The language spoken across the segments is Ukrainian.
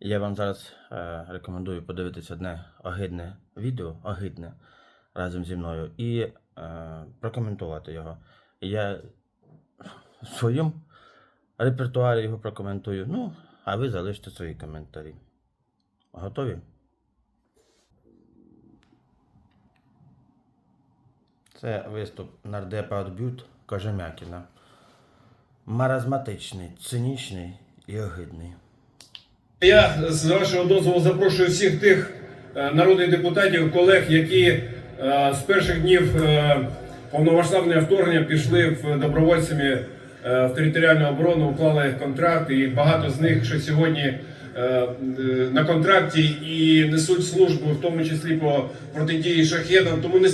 Я вам зараз е, рекомендую подивитися одне огидне відео, огидне разом зі мною, і е, прокоментувати його. Я в своєму репертуарі його прокоментую. Ну, а ви залиште свої коментарі. Готові? Це виступ нардепа Отбют Кожем'якіна. Маразматичний, цинічний і огидний. Я з вашого дозволу запрошую всіх тих е, народних депутатів, колег, які е, з перших днів е, повномасштабного вторгнення пішли в добровольцями в територіальну оборону, уклали контракт, і багато з них ще сьогодні на контракті і несуть службу, в тому числі по протидії шахедам. Тому не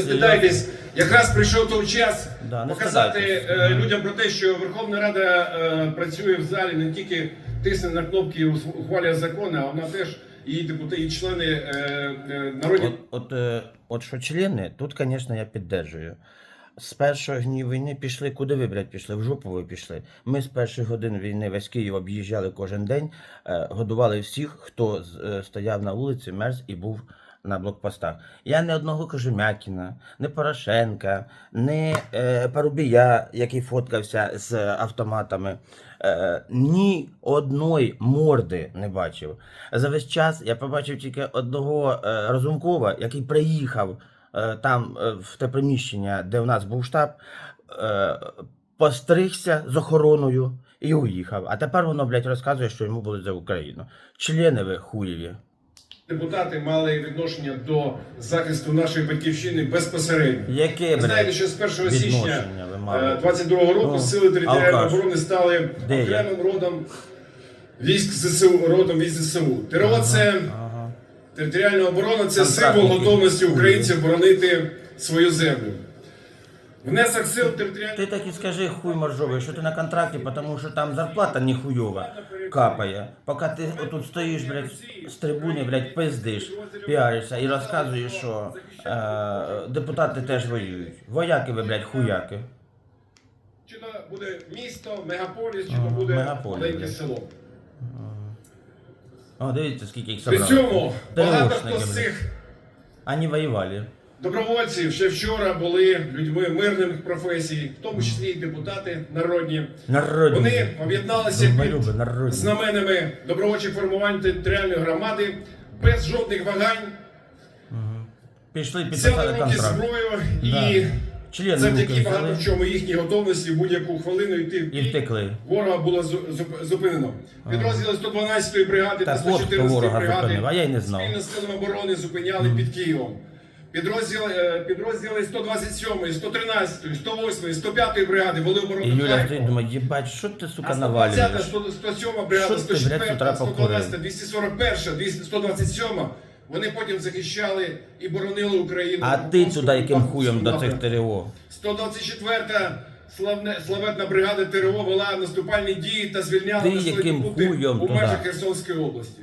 стидайтесь. Якраз прийшов той час показати людям про те, що Верховна Рада працює в залі не тільки тисне на кнопки і ухвалює закони, а вона теж її депутати, і члени е, е, народні. От, от, е, от що члени, тут, звісно, я піддержую. З першого дні війни пішли, куди ви, блядь, пішли? В жопу ви пішли. Ми з перших годин війни весь Київ об'їжджали кожен день, е, годували всіх, хто е, стояв на вулиці, мерз і був на блокпостах. Я не одного Кожем'якіна, не Порошенка, не е, Парубія, який фоткався з автоматами. Ні одної морди не бачив. За весь час я побачив тільки одного Разумкова, який приїхав там е, в те приміщення, де в нас був штаб, е, постригся з охороною і уїхав. А тепер воно, блядь, розказує, що йому були за Україну. Члени ви хуєві. Депутати мали відношення до захисту нашої батьківщини безпосередньо. Яке, Ви знаєте, що з 1 січня відношення ви 22 року Ну, сили територіальної оборони стали Де я? окремим родом військ ЗСУ, родом військ ЗСУ. ТРО це Ага. Територіальна оборона це символ готовності українців боронити свою землю. Внесок сил територіальної Ти так і скажи хуй моржовий, що ти на контракті, тому що там зарплата ніхуйова капає. Поки ти отут стоїш, блядь, з трибуни, блядь, пиздиш, піаришся і розказуєш, що е, депутати теж воюють. Вояки ви, блядь, хуяки. Чи то буде місто, мегаполіс, чи то буде маленьке село. О, дивіться, скільки їх При собрали. цьому багато хто з цих Они воювали. добровольців ще вчора були людьми мирних професій, в тому числі і депутати народні. Народні. Вони об'єдналися Долбойоби, під народні. знаменами добровольчих формувань територіальної громади без жодних вагань, Пішли взяли підписали в руки контракт. зброю Да. Члени завдяки багато в чому їхній готовності будь-яку хвилину йти і втекли. Ворога було зу- зупинено. Підрозділи 112-ї бригади та Так 114-ї бригади а я й не знав. спільно з силами оборони зупиняли під Києвом. Підрозділи, е, підрозділи 127-ї, 113-ї, 108-ї, 105-ї бригади вели оборону І Юля стоїть, думає, їбать, що ти, сука, А 120-та, навалюєш? 100 107 бригада, Що ти, блядь, з 104, утра 112, 241, 200 127, вони потім захищали і боронили Україну. А ти туди яким хуєм до цих. ТРО? 124 славне, славетна бригада ТРО вела наступальні дії та звільняла Ти яким хуєм у межах Херсонської області.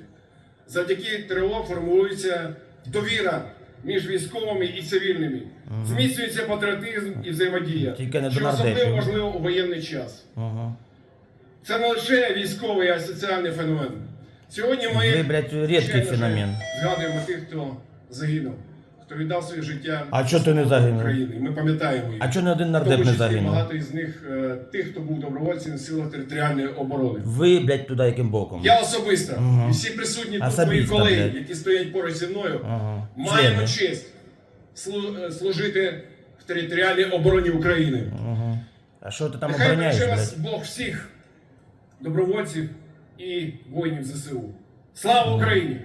Завдяки ТРО формується довіра між військовими і цивільними. Зміцнюється патріотизм і взаємодія, Тільки не що особливо важливо у воєнний час. Ага. Це не лише військовий, а й соціальний феномен. Сьогодні ми Ви, блядь, рідкий ще феномен. згадуємо тих, хто загинув, хто віддав своє життя А чого ти не загинув? України. Ми пам'ятаємо їх. А чого не один В нардеп тому не числі загинув? багато із них е, тих, хто був добровольцем в силах територіальної оборони. Ви, блядь, туди яким боком? Я особисто і всі присутні тут Особисто, мої колеги, блядь. які стоять поруч зі мною, Ага. маємо Члени. честь слу- е, служити в територіальній обороні України. А що ти там Нехай обороняєш, береже вас блядь? Бог всіх добровольців і воїнів ЗСУ. Слава Україні!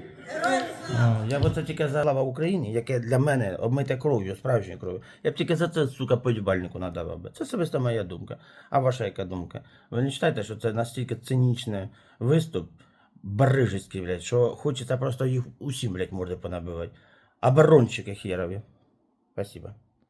А, Я б це тільки за слава Україні, яке для мене обмите кров'ю, справжньою кров'ю. Я б тільки за це, сука, подібальнику надавав би. Це особисто моя думка. А ваша яка думка? Ви не вважаєте, що це настільки цинічний виступ, барижицький, блядь, що хочеться просто їх усім, блядь, морди понабивати. Оборонщики херові. Спасибо.